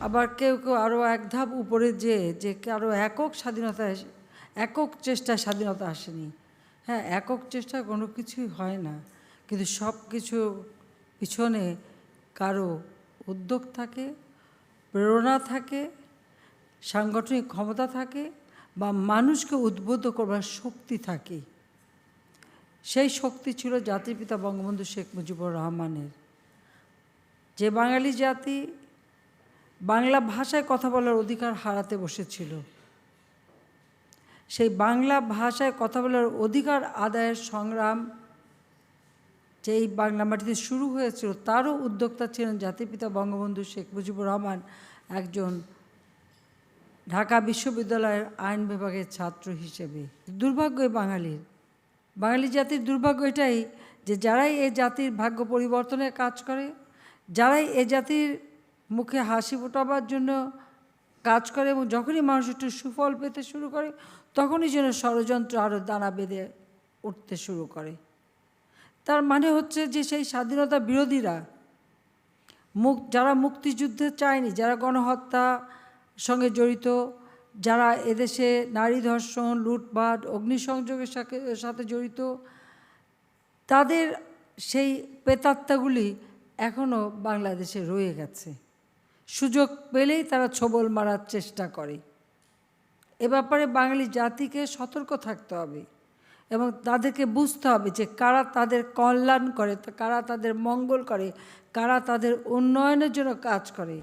আবার কেউ কেউ আরও এক ধাপ উপরে যে যে কারও একক স্বাধীনতা একক চেষ্টায় স্বাধীনতা আসেনি। হ্যাঁ একক চেষ্টা কোনো কিছুই হয় না। কিন্তু সব কিছু পিছনে কারও উদ্যোগ থাকে, প্রেরণা থাকে, সাংগঠনিক ক্ষমতা থাকে বা মানুষকে উদ্বুদ্ধ করবার শক্তি থাকে। সেই শক্তি ছিল জাতির পিতা বঙ্গবন্ধু শেখ মুজিবুর রহমানের। যে বাঙালি জাতি বাংলা ভাষায় কথা বলার অধিকার হারাতে বসেছিল। সেই বাংলা ভাষায় কথা বলার অধিকার আদায়ের সংগ্রাম যেই বাংলা মাটিতে শুরু হয়েছিল, তারও উদ্যোক্তা ছিলেন জাতিপিতা বঙ্গবন্ধু শেখ মুজিবুর রহমান, একজন ঢাকা বিশ্ববিদ্যালয়ের আইন বিভাগের ছাত্র হিসেবে। দুর্ভাগ্য বাঙালির। বাঙালি জাতির দুর্ভাগ্য এটাই যে যারাই এ জাতির ভাগ্য পরিবর্তনের কাজ করে, যারাই এ জাতির মুখে হাসি ফোটাবার জন্য কাজ করে এবং যখনই মানুষ একটু সুফল পেতে শুরু করে, তখনই যেন ষড়যন্ত্র আরও দানা বেঁধে উঠতে শুরু করে। তার মানে হচ্ছে যে সেই স্বাধীনতা বিরোধীরা মুক, যারা মুক্তিযুদ্ধে চায়নি, যারা গণহত্যা সঙ্গে জড়িত, যারা এদেশে নারী ধর্ষণ, লুটপাট, অগ্নিসংযোগের সাথে সাথে জড়িত, তাদের সেই প্রেতাত্মাগুলি এখনও বাংলাদেশে রয়ে গেছে। সুযোগ পেলেই তারা ছবল মারার চেষ্টা করে। এ ব্যাপারে বাঙালি জাতিকে সতর্ক থাকতে হবে এবং তাদেরকে বুঝতে হবে যে কারা তাদের কল্যাণ করে, কারা তাদের মঙ্গল করে, কারা তাদের উন্নয়নের জন্য কাজ করে।